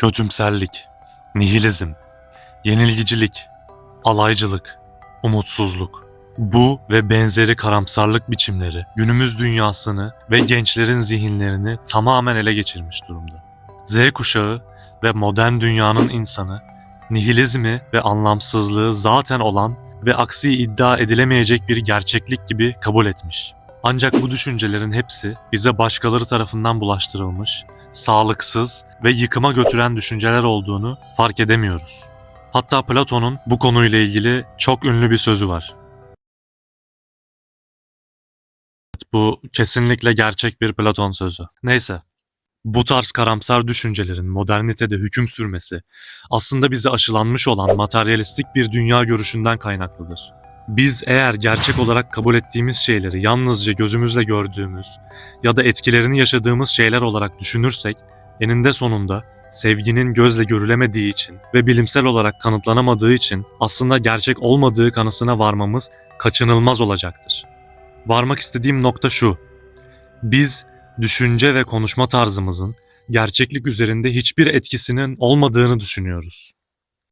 Kötümserlik, nihilizm, yenilgicilik, alaycılık, umutsuzluk. Bu ve benzeri karamsarlık biçimleri günümüz dünyasını ve gençlerin zihinlerini tamamen ele geçirmiş durumda. Z kuşağı ve modern dünyanın insanı nihilizmi ve anlamsızlığı zaten olan ve aksi iddia edilemeyecek bir gerçeklik gibi kabul etmiş. Ancak bu düşüncelerin hepsi bize başkaları tarafından bulaştırılmış, sağlıksız ve yıkıma götüren düşünceler olduğunu fark edemiyoruz. Hatta Platon'un bu konuyla ilgili çok ünlü bir sözü var. Bu kesinlikle gerçek bir Platon sözü. Neyse. Bu tarz karamsar düşüncelerin modernitede hüküm sürmesi aslında bize aşılanmış olan materyalistik bir dünya görüşünden kaynaklıdır. Biz eğer gerçek olarak kabul ettiğimiz şeyleri yalnızca gözümüzle gördüğümüz ya da etkilerini yaşadığımız şeyler olarak düşünürsek eninde sonunda sevginin gözle görülemediği için ve bilimsel olarak kanıtlanamadığı için aslında gerçek olmadığı kanısına varmamız kaçınılmaz olacaktır. Varmak istediğim nokta şu. Biz düşünce ve konuşma tarzımızın gerçeklik üzerinde hiçbir etkisinin olmadığını düşünüyoruz.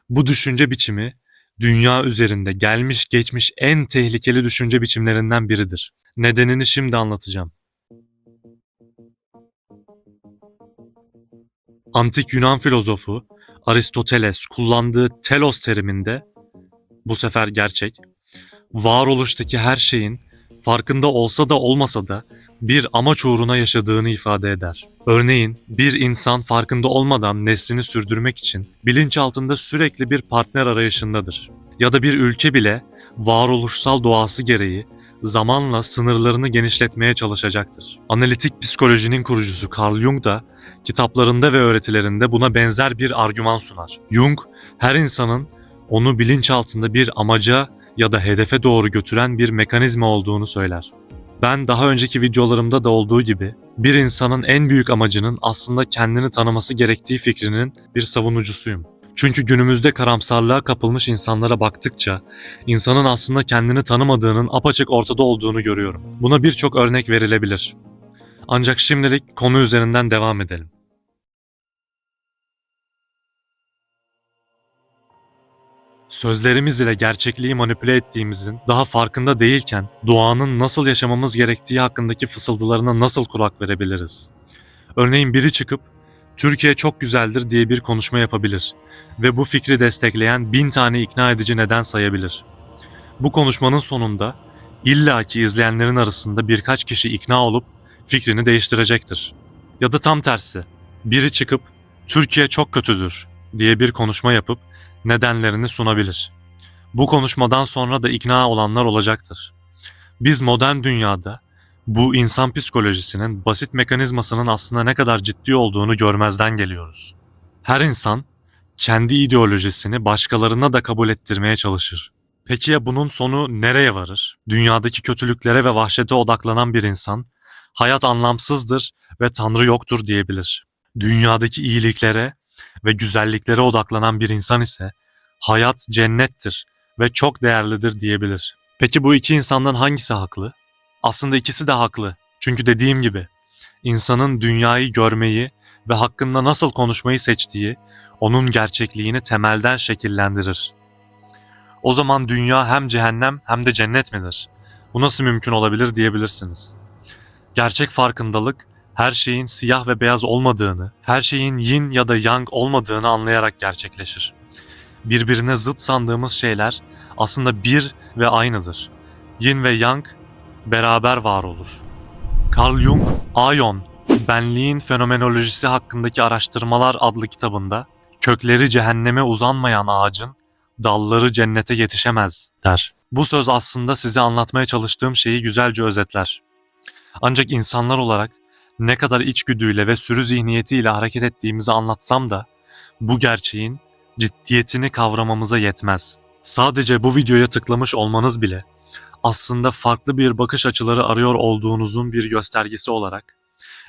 Bu düşünce biçimi dünya üzerinde gelmiş geçmiş en tehlikeli düşünce biçimlerinden biridir. Nedenini şimdi anlatacağım. Antik Yunan filozofu Aristoteles kullandığı telos teriminde bu sefer gerçek, varoluştaki her şeyin farkında olsa da olmasa da bir amaç uğruna yaşadığını ifade eder. Örneğin bir insan farkında olmadan neslini sürdürmek için bilinç altında sürekli bir partner arayışındadır. Ya da bir ülke bile varoluşsal doğası gereği zamanla sınırlarını genişletmeye çalışacaktır. Analitik psikolojinin kurucusu Carl Jung da kitaplarında ve öğretilerinde buna benzer bir argüman sunar. Jung, her insanın onu bilinç altında bir amaca ya da hedefe doğru götüren bir mekanizma olduğunu söyler. Ben daha önceki videolarımda da olduğu gibi bir insanın en büyük amacının aslında kendini tanıması gerektiği fikrinin bir savunucusuyum. Çünkü günümüzde karamsarlığa kapılmış insanlara baktıkça insanın aslında kendini tanımadığının apaçık ortada olduğunu görüyorum. Buna birçok örnek verilebilir. Ancak şimdilik konu üzerinden devam edelim. Sözlerimiz ile gerçekliği manipüle ettiğimizin daha farkında değilken doğanın nasıl yaşamamız gerektiği hakkındaki fısıldılarına nasıl kulak verebiliriz? Örneğin biri çıkıp Türkiye çok güzeldir diye bir konuşma yapabilir ve bu fikri destekleyen bin tane ikna edici neden sayabilir. Bu konuşmanın sonunda illaki izleyenlerin arasında birkaç kişi ikna olup fikrini değiştirecektir. Ya da tam tersi, biri çıkıp Türkiye çok kötüdür diye bir konuşma yapıp nedenlerini sunabilir. Bu konuşmadan sonra da ikna olanlar olacaktır. Biz modern dünyada bu insan psikolojisinin basit mekanizmasının aslında ne kadar ciddi olduğunu görmezden geliyoruz. Her insan kendi ideolojisini başkalarına da kabul ettirmeye çalışır. Peki ya bunun sonu nereye varır? Dünyadaki kötülüklere ve vahşete odaklanan bir insan, hayat anlamsızdır ve Tanrı yoktur diyebilir. Dünyadaki iyiliklere ve güzelliklere odaklanan bir insan ise, hayat cennettir ve çok değerlidir diyebilir. Peki bu iki insandan hangisi haklı? Aslında ikisi de haklı. Çünkü dediğim gibi insanın dünyayı görmeyi ve hakkında nasıl konuşmayı seçtiği onun gerçekliğini temelden şekillendirir. O zaman dünya hem cehennem hem de cennet midir? Bu nasıl mümkün olabilir diyebilirsiniz. Gerçek farkındalık her şeyin siyah ve beyaz olmadığını, her şeyin yin ya da yang olmadığını anlayarak gerçekleşir. Birbirine zıt sandığımız şeyler aslında bir ve aynıdır. Yin ve yang beraber var olur. Carl Jung, Aion, Benliğin Fenomenolojisi hakkındaki araştırmalar adlı kitabında kökleri cehenneme uzanmayan ağacın dalları cennete yetişemez der. Bu söz aslında size anlatmaya çalıştığım şeyi güzelce özetler. Ancak insanlar olarak ne kadar içgüdüyle ve sürü zihniyetiyle hareket ettiğimizi anlatsam da bu gerçeğin ciddiyetini kavramamıza yetmez. Sadece bu videoya tıklamış olmanız bile aslında farklı bir bakış açıları arıyor olduğunuzun bir göstergesi olarak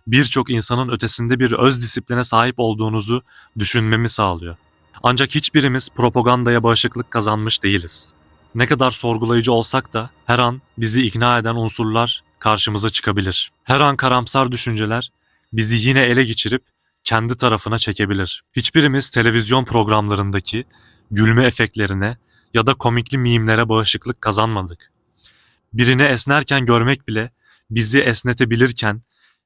birçok insanın ötesinde bir öz disipline sahip olduğunuzu düşünmemi sağlıyor. Ancak hiçbirimiz propagandaya bağışıklık kazanmış değiliz. Ne kadar sorgulayıcı olsak da her an bizi ikna eden unsurlar karşımıza çıkabilir. Her an karamsar düşünceler bizi yine ele geçirip kendi tarafına çekebilir. Hiçbirimiz televizyon programlarındaki gülme efektlerine ya da komikli mimlere bağışıklık kazanmadık. Birini esnerken görmek bile bizi esnetebilirken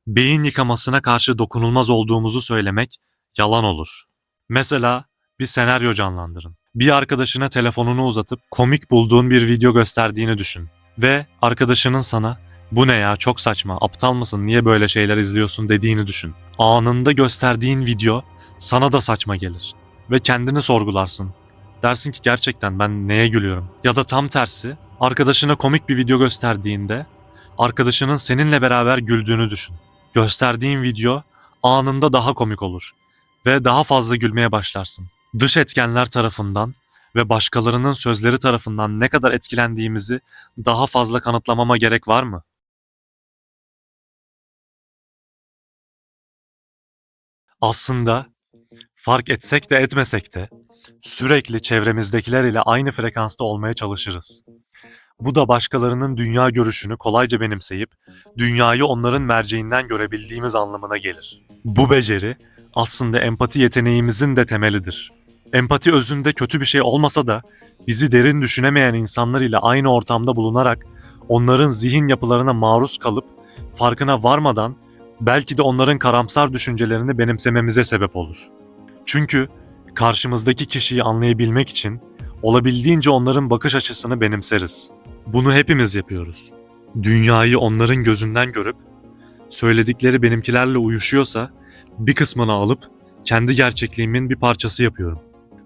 beyin yıkamasına karşı dokunulmaz olduğumuzu söylemek yalan olur. Mesela bir senaryo canlandırın. Bir arkadaşına telefonunu uzatıp komik bulduğun bir video gösterdiğini düşün. Ve arkadaşının sana bu ne ya çok saçma aptal mısın niye böyle şeyler izliyorsun dediğini düşün. Anında gösterdiğin video sana da saçma gelir. Ve kendini sorgularsın. Dersin ki gerçekten ben neye gülüyorum? Ya da tam tersi arkadaşına komik bir video gösterdiğinde arkadaşının seninle beraber güldüğünü düşün. Gösterdiğin video anında daha komik olur ve daha fazla gülmeye başlarsın. Dış etkenler tarafından ve başkalarının sözleri tarafından ne kadar etkilendiğimizi daha fazla kanıtlamama gerek var mı? Aslında fark etsek de etmesek de sürekli çevremizdekiler ile aynı frekansta olmaya çalışırız. Bu da başkalarının dünya görüşünü kolayca benimseyip dünyayı onların merceğinden görebildiğimiz anlamına gelir. Bu beceri aslında empati yeteneğimizin de temelidir. Empati özünde kötü bir şey olmasa da bizi derin düşünemeyen insanlar ile aynı ortamda bulunarak onların zihin yapılarına maruz kalıp farkına varmadan belki de onların karamsar düşüncelerini benimsememize sebep olur. Çünkü karşımızdaki kişiyi anlayabilmek için olabildiğince onların bakış açısını benimseriz. Bunu hepimiz yapıyoruz. Dünyayı onların gözünden görüp söyledikleri benimkilerle uyuşuyorsa bir kısmını alıp kendi gerçekliğimin bir parçası yapıyorum.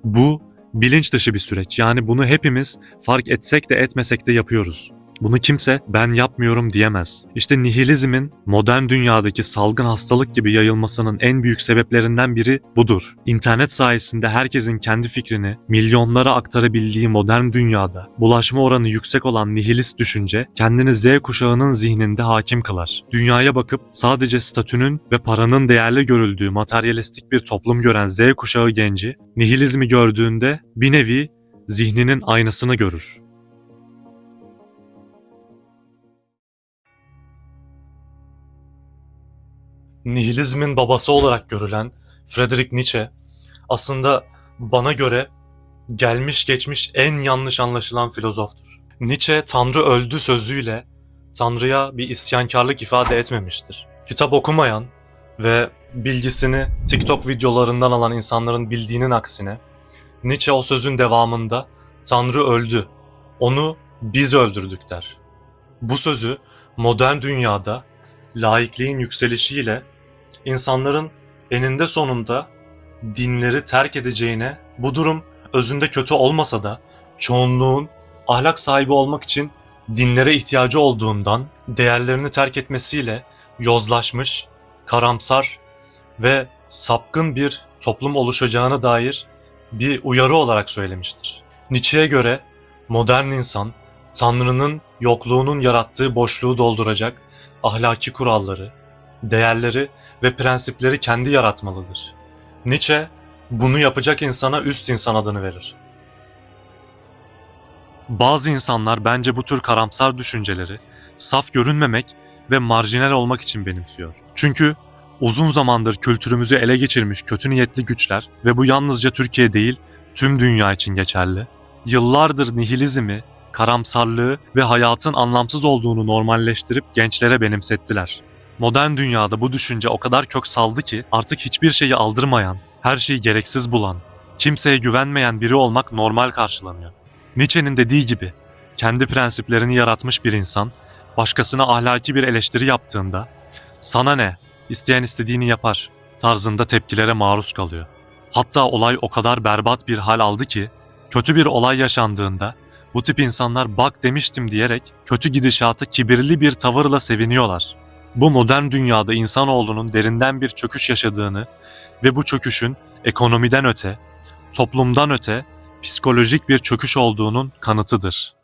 Bu bilinç dışı bir süreç. Yani bunu hepimiz fark etsek de etmesek de yapıyoruz. Bunu kimse ben yapmıyorum diyemez. İşte nihilizmin modern dünyadaki salgın hastalık gibi yayılmasının en büyük sebeplerinden biri budur. İnternet sayesinde herkesin kendi fikrini milyonlara aktarabildiği modern dünyada bulaşma oranı yüksek olan nihilist düşünce kendini Z kuşağının zihninde hakim kılar. Dünyaya bakıp sadece statünün ve paranın değerli görüldüğü materyalistik bir toplum gören Z kuşağı genci nihilizmi gördüğünde bir nevi zihninin aynasını görür. Nihilizmin babası olarak görülen Friedrich Nietzsche aslında bana göre gelmiş geçmiş en yanlış anlaşılan filozoftur. Nietzsche Tanrı öldü sözüyle Tanrı'ya bir isyankarlık ifade etmemiştir. Kitap okumayan ve bilgisini TikTok videolarından alan insanların bildiğinin aksine Nietzsche o sözün devamında Tanrı öldü, onu biz öldürdük der. Bu sözü modern dünyada laikliğin yükselişiyle insanların eninde sonunda dinleri terk edeceğine, bu durum özünde kötü olmasa da çoğunluğun ahlak sahibi olmak için dinlere ihtiyacı olduğundan değerlerini terk etmesiyle yozlaşmış, karamsar ve sapkın bir toplum oluşacağına dair bir uyarı olarak söylemiştir. Nietzsche'ye göre modern insan Tanrı'nın yokluğunun yarattığı boşluğu dolduracak ahlaki kuralları, değerleri ve prensipleri kendi yaratmalıdır. Nietzsche bunu yapacak insana üst insan adını verir. Bazı insanlar bence bu tür karamsar düşünceleri saf görünmemek ve marjinal olmak için benimsiyor. Çünkü uzun zamandır kültürümüzü ele geçirmiş kötü niyetli güçler ve bu yalnızca Türkiye değil, tüm dünya için geçerli. Yıllardır nihilizmi, karamsarlığı ve hayatın anlamsız olduğunu normalleştirip gençlere benimsettiler. Modern dünyada bu düşünce o kadar kök saldı ki artık hiçbir şeyi aldırmayan, her şeyi gereksiz bulan, kimseye güvenmeyen biri olmak normal karşılanıyor. Nietzsche'nin dediği gibi kendi prensiplerini yaratmış bir insan başkasına ahlaki bir eleştiri yaptığında sana ne, isteyen istediğini yapar tarzında tepkilere maruz kalıyor. Hatta olay o kadar berbat bir hal aldı ki kötü bir olay yaşandığında bu tip insanlar bak demiştim diyerek kötü gidişata kibirli bir tavırla seviniyorlar. Bu modern dünyada insanoğlunun derinden bir çöküş yaşadığını ve bu çöküşün ekonomiden öte, toplumdan öte psikolojik bir çöküş olduğunun kanıtıdır.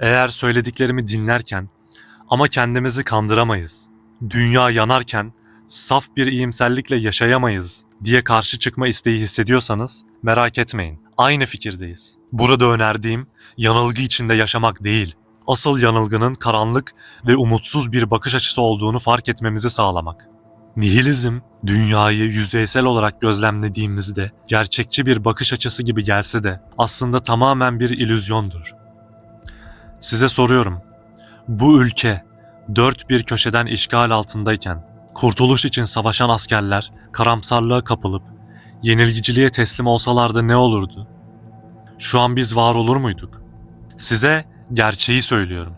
Eğer söylediklerimi dinlerken ama kendimizi kandıramayız. Dünya yanarken saf bir iyimserlikle yaşayamayız diye karşı çıkma isteği hissediyorsanız merak etmeyin. Aynı fikirdeyiz. Burada önerdiğim yanılgı içinde yaşamak değil, Asıl yanılgının karanlık ve umutsuz bir bakış açısı olduğunu fark etmemizi sağlamak. Nihilizm, dünyayı yüzeysel olarak gözlemlediğimizde gerçekçi bir bakış açısı gibi gelse de aslında tamamen bir illüzyondur. Size soruyorum, bu ülke dört bir köşeden işgal altındayken kurtuluş için savaşan askerler karamsarlığa kapılıp yenilgiciliğe teslim olsalardı ne olurdu? Şu an biz var olur muyduk? Size gerçeği söylüyorum.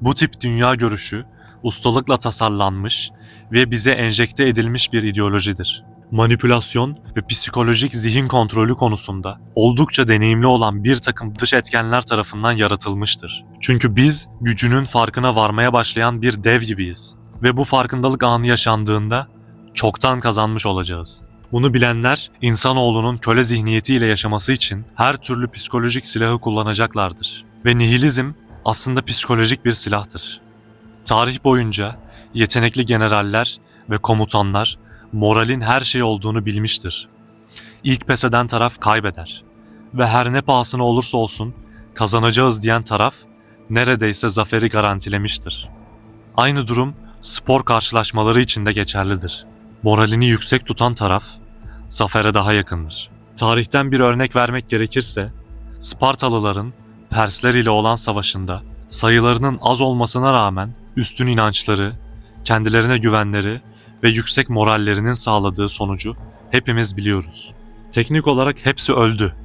Bu tip dünya görüşü ustalıkla tasarlanmış ve bize enjekte edilmiş bir ideolojidir. Manipülasyon ve psikolojik zihin kontrolü konusunda oldukça deneyimli olan bir takım dış etkenler tarafından yaratılmıştır. Çünkü biz gücünün farkına varmaya başlayan bir dev gibiyiz ve bu farkındalık anı yaşandığında çoktan kazanmış olacağız. Bunu bilenler insanoğlunun köle zihniyetiyle yaşaması için her türlü psikolojik silahı kullanacaklardır. Ve nihilizm aslında psikolojik bir silahtır. Tarih boyunca yetenekli generaller ve komutanlar moralin her şey olduğunu bilmiştir. İlk pes eden taraf kaybeder ve her ne pahasına olursa olsun kazanacağız diyen taraf neredeyse zaferi garantilemiştir. Aynı durum spor karşılaşmaları için de geçerlidir. Moralini yüksek tutan taraf zafere daha yakındır. Tarihten bir örnek vermek gerekirse Spartalıların Persler ile olan savaşında sayılarının az olmasına rağmen üstün inançları, kendilerine güvenleri ve yüksek morallerinin sağladığı sonucu hepimiz biliyoruz. Teknik olarak hepsi öldü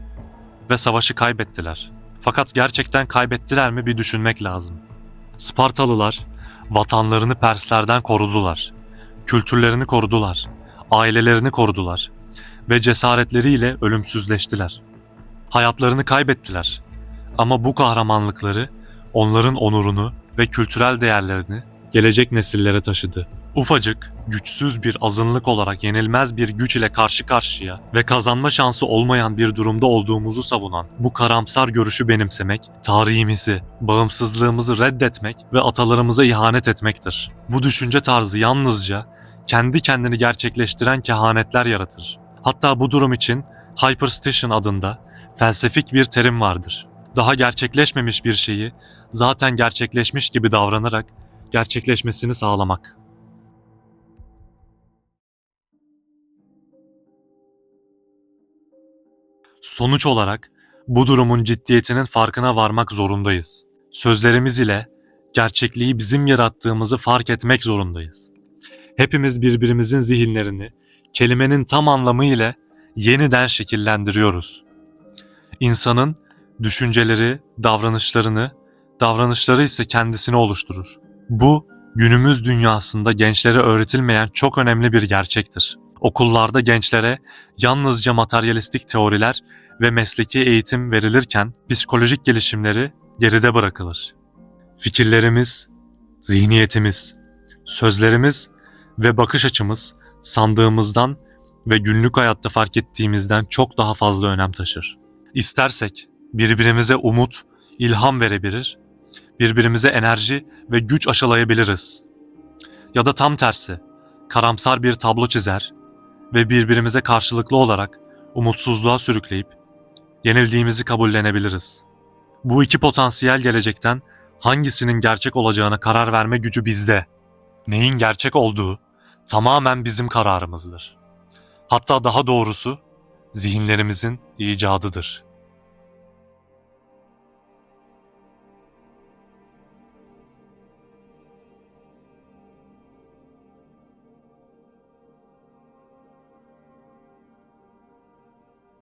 ve savaşı kaybettiler. Fakat gerçekten kaybettiler mi bir düşünmek lazım. Spartalılar vatanlarını Perslerden korudular. Kültürlerini korudular. Ailelerini korudular ve cesaretleriyle ölümsüzleştiler. Hayatlarını kaybettiler. Ama bu kahramanlıkları onların onurunu ve kültürel değerlerini gelecek nesillere taşıdı. Ufacık, güçsüz bir azınlık olarak yenilmez bir güç ile karşı karşıya ve kazanma şansı olmayan bir durumda olduğumuzu savunan bu karamsar görüşü benimsemek, tarihimizi, bağımsızlığımızı reddetmek ve atalarımıza ihanet etmektir. Bu düşünce tarzı yalnızca kendi kendini gerçekleştiren kehanetler yaratır. Hatta bu durum için hyperstation adında felsefik bir terim vardır. Daha gerçekleşmemiş bir şeyi zaten gerçekleşmiş gibi davranarak gerçekleşmesini sağlamak. Sonuç olarak bu durumun ciddiyetinin farkına varmak zorundayız. Sözlerimiz ile gerçekliği bizim yarattığımızı fark etmek zorundayız. Hepimiz birbirimizin zihinlerini kelimenin tam anlamı ile yeniden şekillendiriyoruz. İnsanın düşünceleri, davranışlarını, davranışları ise kendisini oluşturur. Bu günümüz dünyasında gençlere öğretilmeyen çok önemli bir gerçektir. Okullarda gençlere yalnızca materyalistik teoriler ve mesleki eğitim verilirken psikolojik gelişimleri geride bırakılır. Fikirlerimiz, zihniyetimiz, sözlerimiz ve bakış açımız sandığımızdan ve günlük hayatta fark ettiğimizden çok daha fazla önem taşır. İstersek birbirimize umut, ilham verebilir, birbirimize enerji ve güç aşılayabiliriz. Ya da tam tersi, karamsar bir tablo çizer ve birbirimize karşılıklı olarak umutsuzluğa sürükleyip yenildiğimizi kabullenebiliriz. Bu iki potansiyel gelecekten hangisinin gerçek olacağına karar verme gücü bizde. Neyin gerçek olduğu tamamen bizim kararımızdır. Hatta daha doğrusu zihinlerimizin icadıdır.